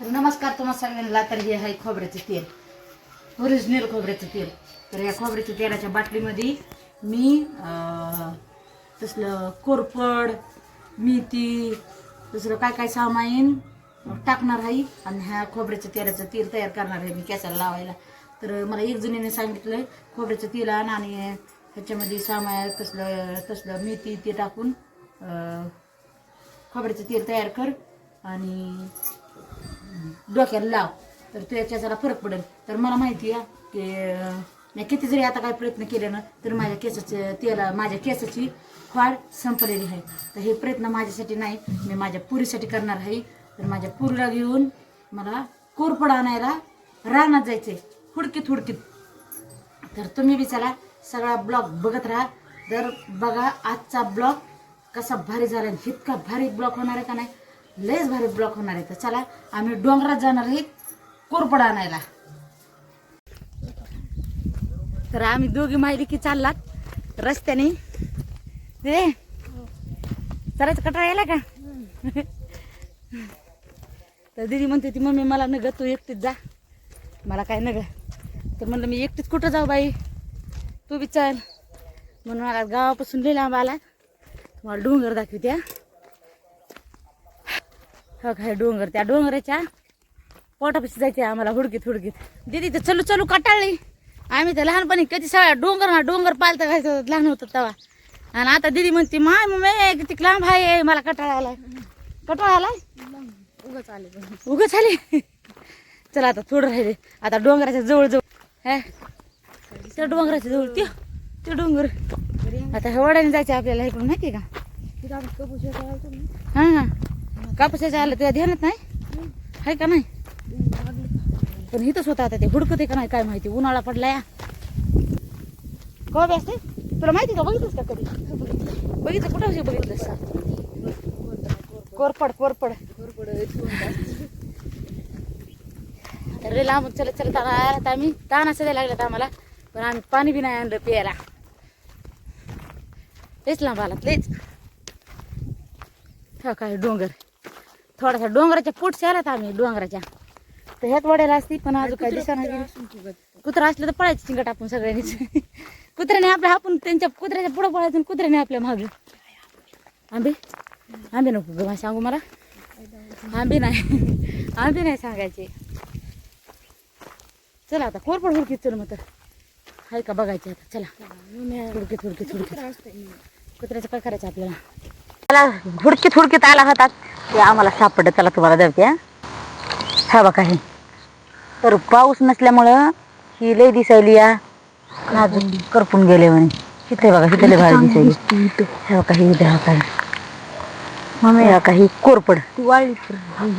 तर नमस्कार तुम्हाला सगळ्यांना. तर हे आहे खोबऱ्याचं तेल. ओरिजिनल खोबऱ्याचं तेल. तर या खोबऱ्याच्या तेलाच्या बाटलीमध्ये मी तसलं कोरफड मेथी दुसरं काय काय सामान टाकणार आहे. आणि ह्या खोबऱ्याच्या तेलाचं तेल तयार करणार आहे मी केसाला लावायला. तर मला एक जणीने सांगितलं खोबऱ्याचं तेल आण आणि ह्याच्यामध्ये सामाय तसलं तसलं मेथी ते टाकून खोबऱ्याचं तेल तयार कर. आणि डोक्याला लाव. तर त्याच्या जरा फरक पडेल. तर मला माहिती आहे की मी किती जरी आता काय प्रयत्न केले ना तरी माझ्या केसाचं तेला माझ्या केसाची वाढ संपलेली आहे. तर हे प्रयत्न माझ्यासाठी नाही मी माझ्या पुरीसाठी करणार आहे. तर माझ्या पुरीला घेऊन मला कोरपड आणायला रानात जायचंय हुडकीत हुडकीत. तर तुम्ही बी चला सगळा ब्लॉग बघत राहा. तर बघा आजचा ब्लॉग कसा भारी झाला इतका भारी ब्लॉग होणार आहे का नाही लयच भारी ब्लॉक होणार आहे तर चला आम्ही डोंगरात जाणार आहेत कोरपड आणायला. तर आम्ही दोघी माहिती की चाललात रस्त्याने. रे चलायचं कटरा यायला का? तर दिदी म्हणते ती मम्मी मला न ग तू एकटीच जा. मला काय न ग तर म्हणलं मी एकटीच कुठं जाऊ बाई? तू बी चल. म्हणून मला गावापासून लिहिला आम्हाला तुम्हाला डोंगर दाखवते हा. हो काय डोंगर त्या डोंगराच्या पोटापाशी जायचे आम्हाला हुडकीत हुडकीत दिदी तर चलू चलू कटाळली आम्ही तर लहानपणी कधी सगळ्या डोंगर ना डोंगर पालतं खायचं लहान होतं तेव्हा. आणि आता दिदी म्हणते माय मम्मी किती लांब आहे मला कटाळा आलाय. कटाळा आलाय? उगाच आले उगच आले? चला आता थोडं राहिले. आता डोंगराच्या जवळ जवळ. हे त्या डोंगराच्या जवळ त्यो त्यो डोंगर. आता हे वड्याने जायचं आपल्याला इकडून माहिती का? हां हां. कापसाच्या आलं तुझ्या ध्यानात नाही? आहे का नाही? पण इथंच होतं आता ते. हुडकते का नाही काय माहिती. उन्हाळा पडला या कवा असते? तुला माहिती का? बघितलंस का कधी? बघितलं. कुठं अशी बघितलंस? कोरपड कोरपड अरे लांब चलत चलत आला आम्ही ताण असं द्यायला लागलं आम्हाला. पण आम्ही पाणी बी नाही आणलं प्यायला. तेच लांब आला तेच हा काय डोंगर. थोडासा डोंगराच्या पोटशी आलात आम्ही डोंगराच्या. तर ह्यात वड्याला असती पण अजून काय दिसा नाही कुत्रा असलं तर पळायचं चिंगट आपण सगळ्यांनीच. कुत्र्याने आपल्या आपण त्यांच्या कुत्र्याच्या पुढं पळायचं कुत्र्याने आपल्या मागे. आंबे? आंबे नको ग सांगू मला. आंबे नाही. आंबे नाही सांगायचे. चला आता कोरपड हुडकीत चल मग तर. हाय का बघायचे आता चला. हुडकीत हुडकीत हुडकीत. कुत्र्याचं काय करायचं आपल्याला? त्याला हुडकीत हुडकीत आला होता. ते आम्हाला सापडलं. त्याला तुम्हाला देवते हा. बघा हे. तर पाऊस नसल्यामुळं ही लय दिसायली या अजून करपून गेले म्हणे. इथे बघा लय भारी दिसायली. हे बघा ही हा काय मम्मी हा काही कोरपड.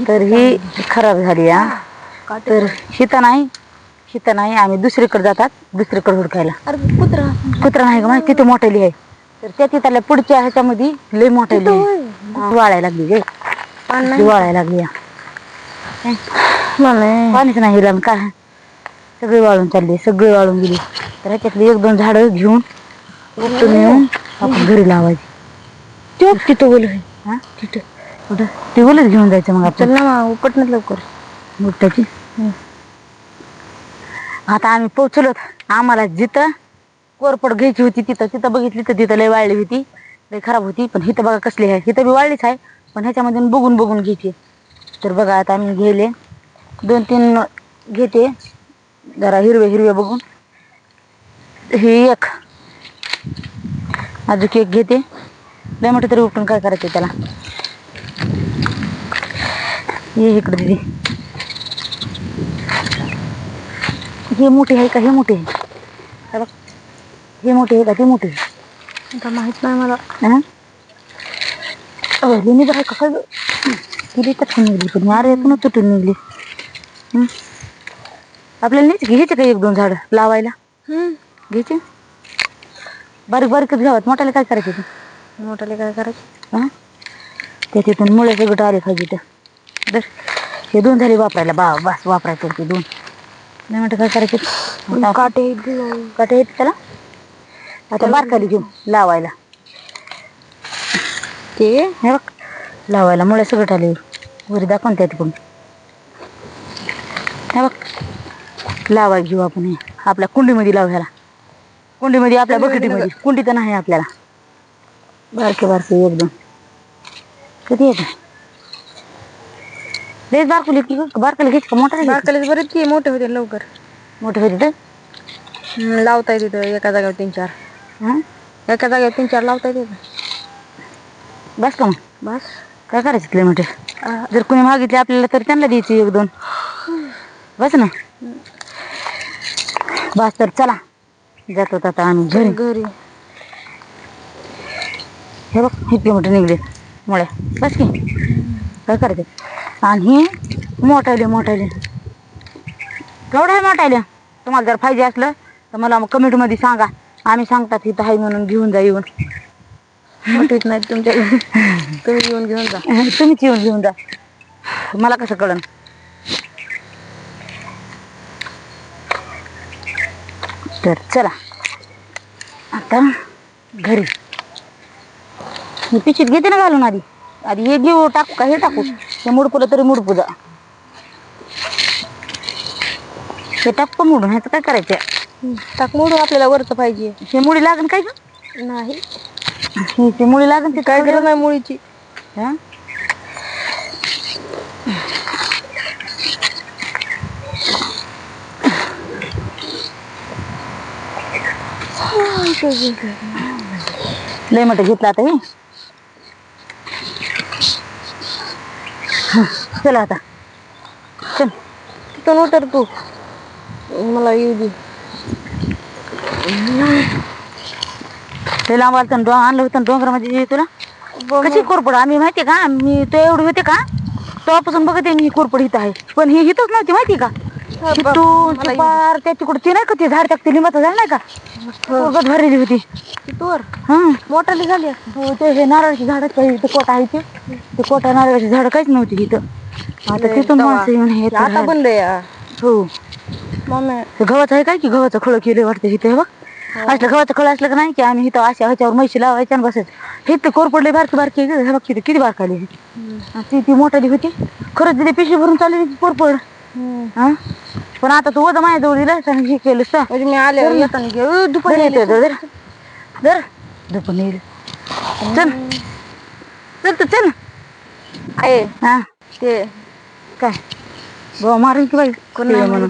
तर ही खराब झाली हा. तर शीता नाही शीता नाही. आम्ही दुसरीकडे जातात. दुसरीकडे हुडकायला. कुत्रा. कुत्रा नाही का तिथे मोठेली आहे. तर त्या तिथल्या पुढच्या ह्याच्यामध्ये लय आहे वाळायला लागली गे ती वाळायला लागली पाणीच नाही हिला काय? सगळी वाळून चालली सगळी वाळून गेली. तर ह्याच्यातली एक दोन झाडं घेऊन उपटून येऊन आपण घरी लावायची. तिथं बोल हा? तिथं. कुठं? ते बोलत घेऊन जायचं मग चल आपण ना उपटण्यात लवकर. बुट्ट्याची आता आम्ही पोचलो आम्हाला जिथं कोरपड घ्यायची होती तिथं. तिथं बघितली तर तिथं लय वाळली होती. लय खराब होती. पण हिथं बघा कसली आहे. हिथं बी वाळलीच आहे. पण ह्याच्यामध्ये बघून बघून घ्यायची. तर बघा आता आम्ही घेले दोन तीन घेते. जरा हिरवे हिरवे बघून. हे एक. अजून एक घेते. लय मोठं तरी उपटून काय करायचं त्याला? ये इकडे दिदी. हे मोठे आहे का? हे मोठे आहे. हे मोठी आहे का? ते मोठी आता माहीत नाही मला. हा? अहो, हे का काय किती कठीण निघली पण अरे पुन्हा तुटून निघली. हं? आपल्याला नाही घ्यायचे का एक दोन झाड लावायला? घ्यायचे? बारीक बारीकच घ्यावात मोठ्याला काय करायचे ते? मोठाले काय करायचं? हा? ते तिथून मुळे सगळं आले पाहिजे तर दर हे दोन झाले वापरायला बा बस वापरायचे ते दोन. नाही म्हणतं काय करायचे? काटे काटे येते त्याला? आता बारकाली घेऊ लावायला. ते? हे बघ लावायला मुळे सगळं आले वरी दाखवून त्या तिकडून हे बघ लावा घेऊ आपण हे. आपल्या कुंडीमध्ये लावू ह्याला. कुंडीमध्ये आपल्या बकेटीमध्ये. कुंडी तर नाही आपल्याला. बारके बारके एकदम. किती येते लयच बारकुली की बारकाला घेत का? मोठा बारकालीच बरेच की मोठे होते लवकर. मोठे होते तर? लावता येते एका जागेवर तीन चार. हां? एका जागेवर तीन चार लावता येते बस का मग? बस. काय करायचं किलोमीटर जर कोणी मागितले आपल्याला तर त्यांना द्यायची एक दोन. बस ना. बस तर चला. जातो आता आम्ही घरी. घरी. हे बघ हे किलोमीटर निघले. मुळे बस की. काय करायचं? आणि मोठायले मोठायले. केवढं आहे मोठायले? तुम्हाला जर पाहिजे असलं तर मला मग कमेंटमध्ये सांगा. आम्ही सांगतात इथं आहे म्हणून घेऊन जा येऊन. मोठीच नाही तुमच्या तुम्ही येऊन घेऊन जा. तुम्हीच येऊन घेऊन जा. मला कसं कळन? तर चला. आता घरी. मी पिशीत घेते ना घालून आधी. आधी हे घेऊ टाकू का? हे टाकू. हे मुडपुलं तरी मुडपू जा. हे टाकू मुडून? ह्याचं काय करायचं टाक मोडू आपल्याला वरचं पाहिजे. हे मुडी लागन काय का नाही. हे ते मुडी लागन ते काय गरज नाही मुळीची. हा? लय मोठं घेतलं आता हे. हं, चला आता. चल. तिथून उतर तू. मला येऊ दे. ते लांब आलतं डो आणलं होतं डोंगरामध्ये तुला? कशी कोरपड? आम्ही माहितीये का? मी तो एवढी होते का? तेव्हापासून बघते मी ही कोरपड हिथं आहे. पण ही हिथंच नव्हती माहिती का? ते पार त्या तिकडे ते नाही का ते झाड टाकते लिंबाचं झाड नाही का? उगाच भरलेली होती. हा. मोठाली झाली. हो ते हे नारळाची झाड काही कोटा आहे ते. ते कोटा नारळाची झाड काहीच नव्हती इथं. आता तिथून माणसं येऊन हे आता झाड. बनलं या. हो. मम्मी ते गव्हाचं आहे काय की गव्हाचं खळ केलं वाटतं इथे हे बघ. असलं गव्हाचं खळ असलं का नाही की आम्ही इथं अशा ह्याच्यावर म्हशी लावायच्या आणि बसायचं हे ते कोरपडले बारकी बारकी आहे गं. हे बघ किती किती बारकाली आणि ती ती मोठाली होती. खरंच तिथे पिशवी भरून चालली ती कोरपड. हा? पण आता तू वजा माझ्या जवळ दिला हे केलं म्हणजे मी आले येताना दुपारी येते दर दर दुपारी येईल चल. चल तर चल. आहे. हा. ते. काय? बाबा मारून की बाई. कोण म्हणून.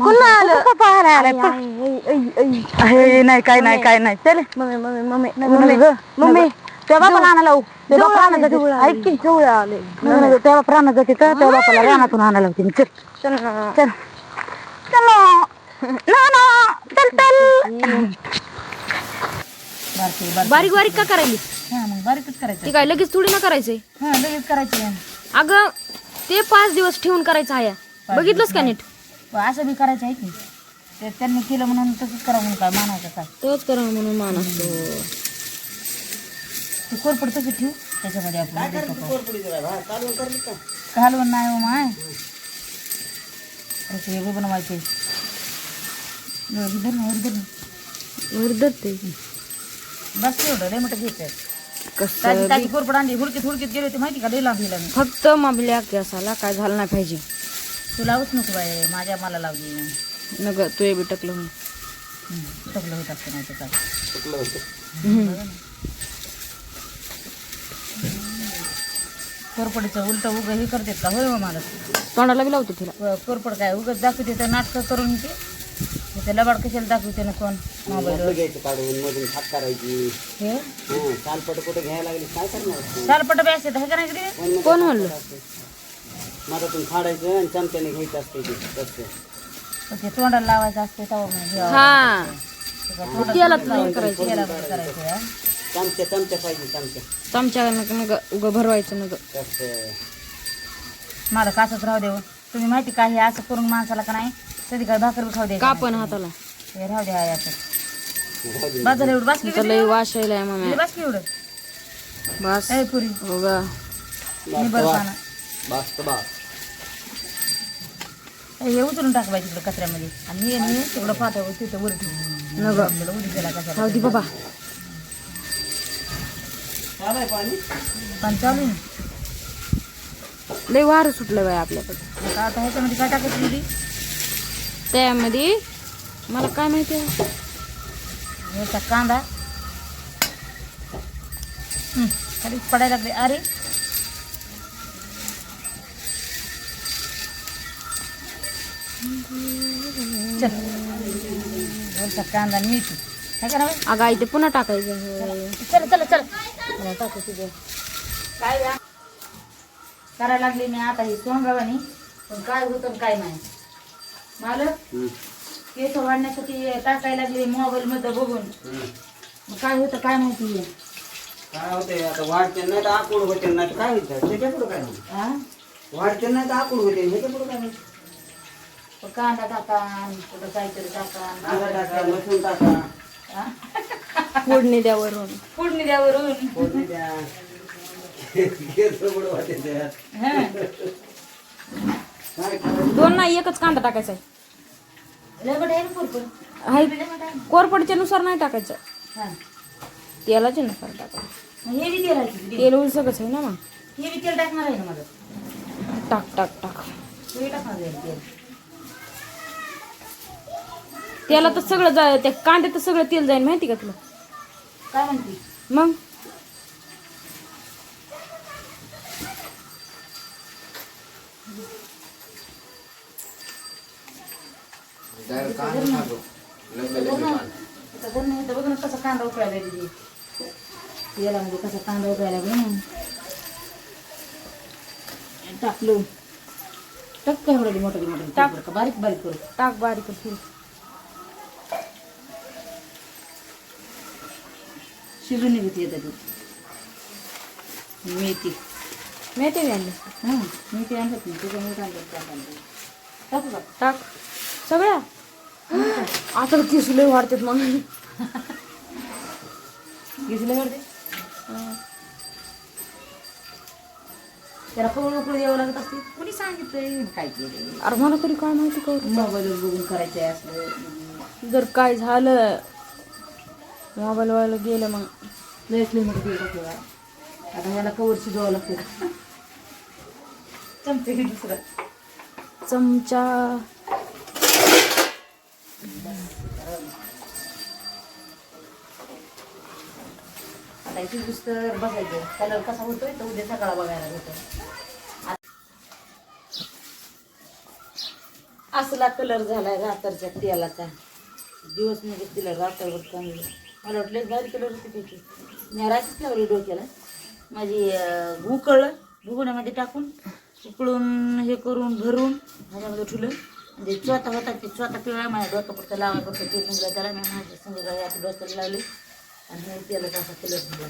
आलं. पाहायला आलाय? नाही काय नाही काय नाही. चल. Mummy mummy mummy mummy. Mummy. त्या बापाला आणा लावू. जाते आले. ऐक की जवळ आले. आणा जाते तर बापाला रानातून आणा लावते मी चल. चल. ना. चल. चलो. ना ना. चल चल. बारीक बारीक का करायली? हा मग बारीकच करायचं. ते काय लगेच थोडी ना करायचंय? हा लगेच करायचं अगं ते पाच दिवस ठेवून करायचं आहे बघितलंस का नीट? असं बी करायचं आहे की. ते त्यांनी केलं म्हणून तसंच करा म्हणून काय मानायचं काय? तोच करा म्हणून मान असतो ते कोरपड तसं ठेवू त्याच्यामध्ये आपण घालवून नाही हो माय. असं हे बनवायचे. धर ना, वर धर ना. बस एवढं मोठं घ्यायचं कसं ताजी ताजी कोरपड आणली हुडकीत हुडकीत गेले होते माहिती का? लई लांब गेला मी फक्त माबल्या केसाला काय झालं नाही पाहिजे. तू लावूच नको बाय माझ्या मला लावली नग तू बी टकलं म्हणून. टकलं होत असतं नाही तर काय कोरपडीचं उलट उग हे करतात का? होय हो मला तोंडाला बी लावतो तिला. व- कोरपड काय उगच दाखवते तर नाटकं करून ते. ते लबाड कशाला दाखवते ना कोण? हे? हं, सालपट कुठे घ्यायला लागली काय करणार? तू? चालपट बी असते हे कोण म्हणलं? मधातून फाडायचं आणि चमच्याने घ्यायचं असते ते तसं. ते तोंडाला लावायचं असते तेव्हा मग. हा तोंडाला करायचं. करायचं हा. चमच्या चमच्या पाहिजे चमच्या उग भरवायचं तसं. मला काचच राहू देऊ? तुम्ही माहिती का हे असं करून माणसाला का नाही? कधी काय भाकर बी खाऊ दे कापण हाताला? हे राहू द्या हे असं. बाजाला एवढं बास तर यायलाय मम्मी बास की एवढं? बस. ए पुरी? गा मी बरं पाना बस तर बस. हे उचलून टाक बाई तिकडं कचऱ्यामध्ये. आणि मी आणि तिकडं पाठव तिथं वर ठेवून नग उडी गेला कचरा दे बाबा. चालू आहे पाणी? पण चालू. लय वार सुटलं बाय आपल्याकडे. आता आता ह्याच्यामध्ये काय टाकायचं दीदी त्यामध्ये मला काय माहिती आहे? ह्याचा कांदा. हं, खाली पडायला लागले. अरे चल. कांदा आणि मिरची काय करावं अगं आई ते पुन्हा टाकायचं. चल चल चल. टाकू तुझं. काय? करायला लागली मी आता ही सोंगावानी. पण काय होतं काय नाही. मालक. केस वाढण्यासाठी टाकायला लागली मोबाईल मध्ये बघून. काय होतं काय माहिती काय होते आता वाढते नाही तर आकुड होते नाही काय होतं त्याच्या पुढं काय हा वाढते नाही तर आकुड होते ह्याच्या पुढं काय पण कांदा टाका आणि कुठं काहीतरी टाका कांदा टाका लसूण टाका. हा? फोडणी द्या वरून फोडणी द्या वरून फोडणी द्या. केस पुढं होते त्यात हा. काय करायचं दोन नाही एकच कांदा टाकायचा आहे. कोरपडच्या नुसार नाही टाकायचं. हा. तेलाच्या नुसार टाकायचं. मग हे तेल उलसकच आहे ना मग. हे तेल टाकणार आहे ना माझं टाक टाक टाक. टाकणार आहे तेल. त्याला तर सगळं जाय त्या कांद्यात तर सगळं तेल जाईल माहिती का तुला? काय म्हणते? मग? बघ ना. कसा कांदा उकळायला दिदी तेलामध्ये कसा कांदा उकळायला बघ टाकलो. टाक काय एवढं मोठं मोठं टाक. बारीक बारीक करू. टाक बारीक फुल शिजून निघते येतं ती मेथी. आहे आणली. हां मेथी आणत नाही त्याच्यामुळे आणत टाकायला टाकू टाक. सगळ्या? आता केस लय वाढतात मग. घेतलं वरती त्याला कवळ उकळू द्यावं लागत असते? कोणी सांगितलंय? काय केलं? अरे मला तरी काय माहिती करू मोबाईलवर बघून करायचं आहे असलं. जर काय झालं मोबाईल वाला गेलं मग. लयच लय मोठं तेल आता मला कवर शिजवावं लागतं चमचे घे दुसरं. चमचा. आता इथे दुसरं बघायचं. कलर कसा होतोय तर उद्या सकाळ बघायला होतो असला कलर झालाय रातरच्या तेलाचा. दिवस म्हणजे तिला रात्रभर चांगलं. मला वाटलं भारी कलर होती त्याची. मी राशीच लावली डोक्याला. माझी अं, उकळलं टाकून उकळून हे करून भरून ह्याच्यामध्ये ठुलं. म्हणजे चोता होता ते चोता पिवळा माझ्या डोक्यापुरतं लावायपुरतं तेल निघलं त्याला. मी माझ्या संध्याकाळी आता डोक्याला लावली आणि हे तेलाचा तसा कलर झाला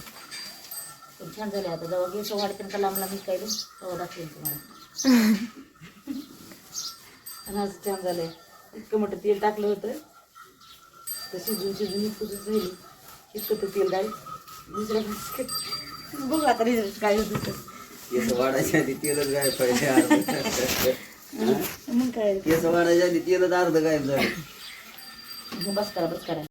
पण छान झाले आता. जेव्हा गेस वाढते का लांब लांब काढून तेव्हा दाखवेल तुम्हाला. आणि असं छान झालं. इतकं मोठं तेल टाकलं होतं. तर शिजून शिजून इतकं राहिली. इतकं तर तेल डाळी बघू आता रिझल्ट काय होतं. केस वाढायच्या आधी तेलच गायब पाहिजे. मग काय? केस वाढायच्या आधी तेलच अर्ध गायब झालं. बस करा बस करा.